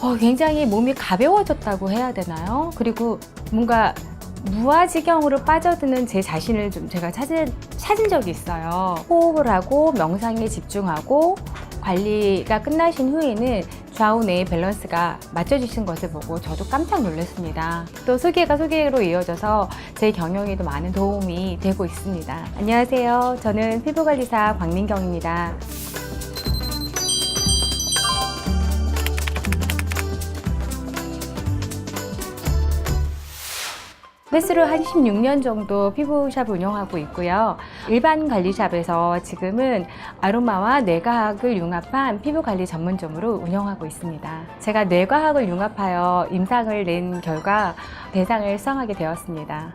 어, 굉장히 몸이 가벼워졌다고 해야 되나요? 그리고 뭔가 무아지경으로 빠져드는 제 자신을 좀 제가 찾은, 찾은 적이 있어요. 호흡을 하고 명상에 집중하고 관리가 끝나신 후에는 좌우 내의 밸런스가 맞춰지신 것을 보고 저도 깜짝 놀랐습니다. 또 소개가 소개로 이어져서 제 경영에도 많은 도움이 되고 있습니다. 안녕하세요. 저는 피부관리사 광민경입니다. 횟수로 한 16년 정도 피부샵을 운영하고 있고요. 일반 관리샵에서 지금은 아로마와 뇌과학을 융합한 피부관리 전문점으로 운영하고 있습니다. 제가 뇌과학을 융합하여 임상을 낸 결과 대상을 수상하게 되었습니다.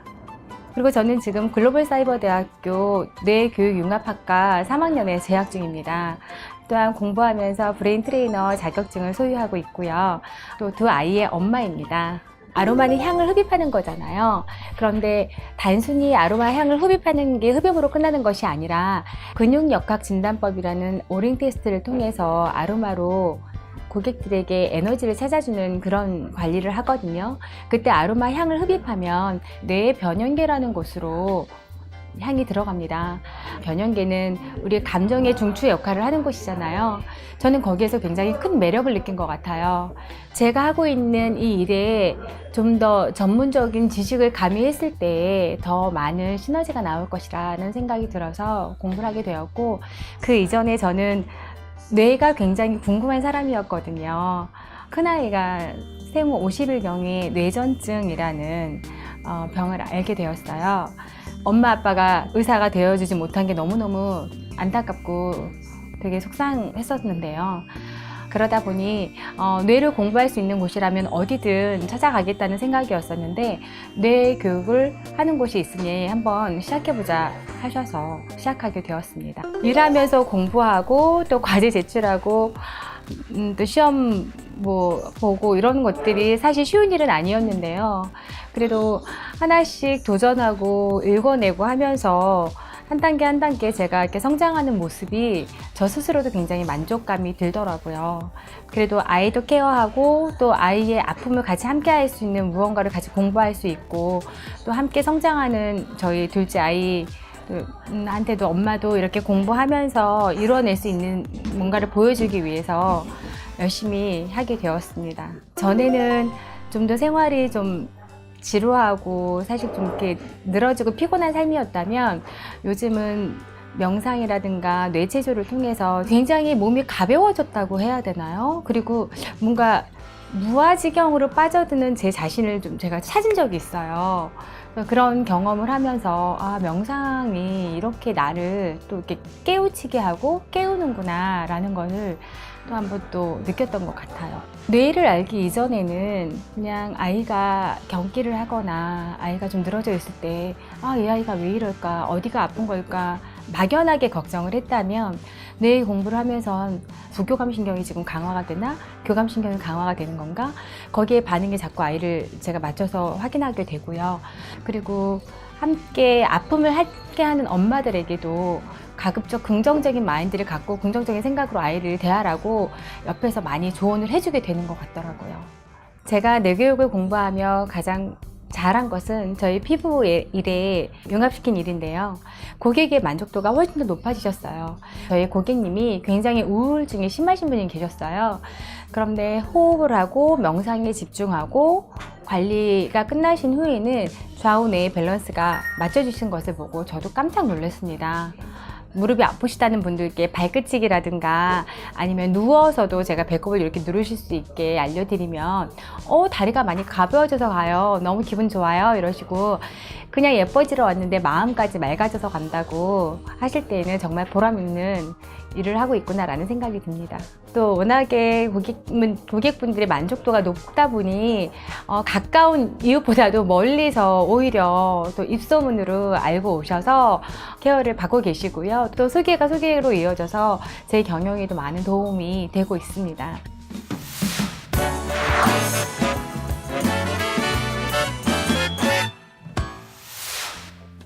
그리고 저는 지금 글로벌 사이버 대학교 뇌교육융합학과 3학년에 재학 중입니다. 또한 공부하면서 브레인 트레이너 자격증을 소유하고 있고요. 또 두 아이의 엄마입니다. 아로마는 향을 흡입하는 거잖아요. 그런데 단순히 아로마 향을 흡입하는 게 흡입으로 끝나는 것이 아니라 근육역학 진단법이라는 오링 테스트를 통해서 아로마로 고객들에게 에너지를 찾아주는 그런 관리를 하거든요. 그때 아로마 향을 흡입하면 뇌의 변연계라는 곳으로 향이 들어갑니다. 변연계는 우리 감정의 중추 역할을 하는 곳이잖아요. 저는 거기에서 굉장히 큰 매력을 느낀 것 같아요. 제가 하고 있는 이 일에 좀 더 전문적인 지식을 가미했을 때 더 많은 시너지가 나올 것이라는 생각이 들어서 공부를 하게 되었고 그 이전에 저는 뇌가 굉장히 궁금한 사람이었거든요. 큰아이가 생후 50일경에 뇌전증이라는 어, 병을 알게 되었어요. 엄마 아빠가 의사가 되어주지 못한 게 너무너무 안타깝고 되게 속상했었는데요. 그러다 보니 어, 뇌를 공부할 수 있는 곳이라면 어디든 찾아가겠다는 생각이었었는데 뇌 교육을 하는 곳이 있으니 한번 시작해보자 하셔서 시작하게 되었습니다. 일하면서 공부하고 또 과제 제출하고 음, 또 시험 뭐 보고 이런 것들이 사실 쉬운 일은 아니었는데요. 그래도 하나씩 도전하고 읽어내고 하면서 한 단계 한 단계 제가 이렇게 성장하는 모습이 저 스스로도 굉장히 만족감이 들더라고요. 그래도 아이도 케어하고 또 아이의 아픔을 같이 함께 할 수 있는 무언가를 같이 공부할 수 있고 또 함께 성장하는 저희 둘째 아이 음, 한테도 엄마도 이렇게 공부하면서 이뤄낼 수 있는 뭔가를 보여주기 위해서 열심히 하게 되었습니다. 전에는 좀 더 생활이 좀 지루하고 사실 좀 이렇게 늘어지고 피곤한 삶이었다면 요즘은 명상이라든가 뇌체조를 통해서 굉장히 몸이 가벼워졌다고 해야 되나요? 그리고 뭔가 무아지경으로 빠져드는 제 자신을 좀 제가 찾은 적이 있어요. 그런 경험을 하면서 아 명상이 이렇게 나를 또 이렇게 깨우치게 하고 깨우는구나 라는 것을 또 한 번 또 느꼈던 것 같아요. 뇌를 알기 이전에는 그냥 아이가 경기를 하거나 아이가 좀 늘어져 있을 때 아 이 아이가 왜 이럴까 어디가 아픈 걸까 막연하게 걱정을 했다면 뇌 공부를 하면서 부교감 신경이 지금 강화가 되나 교감 신경이 강화가 되는 건가 거기에 반응이 자꾸 아이를 제가 맞춰서 확인하게 되고요 그리고 함께 아픔을 함께 하는 엄마들에게도 가급적 긍정적인 마인드를 갖고 긍정적인 생각으로 아이를 대하라고 옆에서 많이 조언을 해주게 되는 것 같더라고요 제가 뇌교육을 공부하며 가장 잘한 것은 저희 피부 일에 융합시킨 일인데요. 고객의 만족도가 훨씬 더 높아지셨어요. 저희 고객님이 굉장히 우울증이 심하신 분이 계셨어요. 그런데 호흡을 하고 명상에 집중하고 관리가 끝나신 후에는 좌우 내의 밸런스가 맞춰지신 것을 보고 저도 깜짝 놀랐습니다. 무릎이 아프시다는 분들께 발끝치기라든가 아니면 누워서도 제가 배꼽을 이렇게 누르실 수 있게 알려드리면 어 다리가 많이 가벼워져서 가요 너무 기분 좋아요 이러시고 그냥 예뻐지러 왔는데 마음까지 맑아져서 간다고 하실 때에는 정말 보람 있는 일을 하고 있구나라는 생각이 듭니다. 또 워낙에 고객, 고객 분들의 만족도가 높다 보니 어, 가까운 이웃보다도 멀리서 오히려 또 입소문으로 알고 오셔서 케어를 받고 계시고요. 또 소개가 소개로 이어져서 제 경영에도 많은 도움이 되고 있습니다.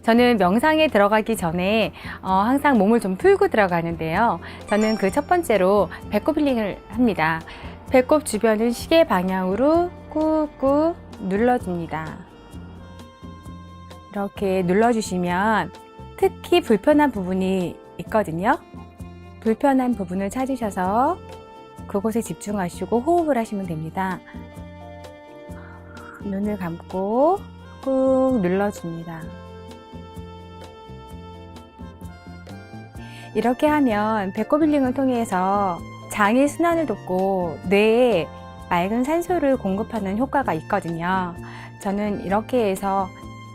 저는 명상에 들어가기 전에 어, 항상 몸을 좀 풀고 들어가는데요. 저는 그 첫 번째로 배꼽 힐링을 합니다. 배꼽 주변을 시계 방향으로 꾹꾹 눌러줍니다. 이렇게 눌러주시면 특히 불편한 부분이 있거든요. 불편한 부분을 찾으셔서 그곳에 집중하시고 호흡을 하시면 됩니다. 눈을 감고 꾹 눌러줍니다. 이렇게 하면 배꼽 힐링을 통해서 장의 순환을 돕고 뇌에 맑은 산소를 공급하는 효과가 있거든요. 저는 이렇게 해서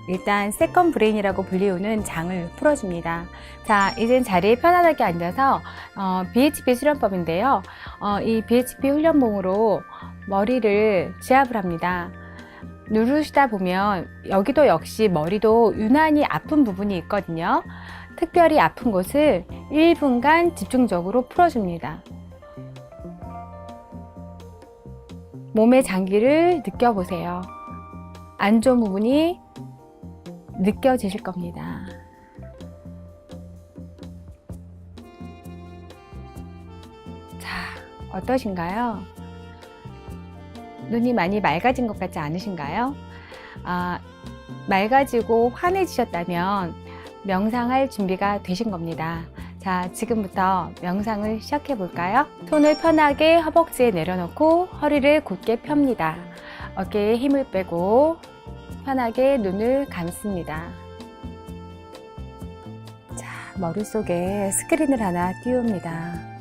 일단 세컨 브레인이라고 불리우는 장을 풀어줍니다. 자, 이젠 자리에 편안하게 앉아서 어, BHP 수련법인데요. 어, 이 BHP 훈련봉으로 머리를 지압을 합니다. 누르시다 보면 여기도 역시 머리도 유난히 아픈 부분이 있거든요. 특별히 아픈 곳을 1분간 집중적으로 풀어줍니다. 몸의 장기를 느껴보세요. 안 좋은 부분이 느껴지실 겁니다. 자, 어떠신가요? 눈이 많이 맑아진 것 같지 않으신가요? 아, 맑아지고 환해지셨다면 명상할 준비가 되신 겁니다. 자, 지금부터 명상을 시작해 볼까요? 손을 편하게 허벅지에 내려놓고 허리를 곧게 펴니다. 어깨에 힘을 빼고 편하게 눈을 감습니다. 자, 머릿속에 스크린을 하나 띄웁니다.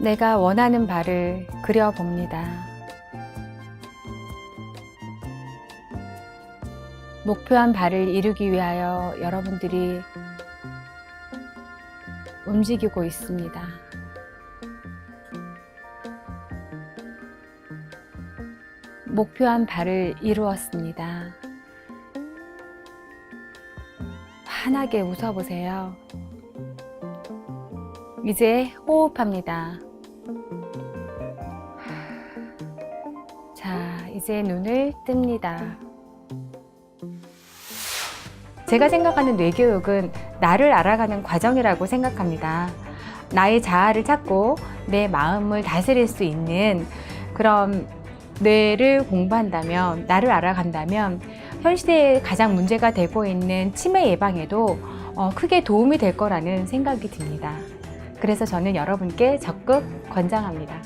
내가 원하는 바를 그려봅니다. 목표한 바를 이루기 위하여 여러분들이 움직이고 있습니다. 목표한 바를 이루었습니다. 환하게 웃어보세요. 이제 호흡합니다. 자, 이제 눈을 뜹니다. 제가 생각하는 뇌교육은 나를 알아가는 과정이라고 생각합니다. 나의 자아를 찾고 내 마음을 다스릴 수 있는 그런 뇌를 공부한다면, 나를 알아간다면, 현 시대에 가장 문제가 되고 있는 치매 예방에도 어, 크게 도움이 될 거라는 생각이 듭니다. 그래서 저는 여러분께 적극 권장합니다.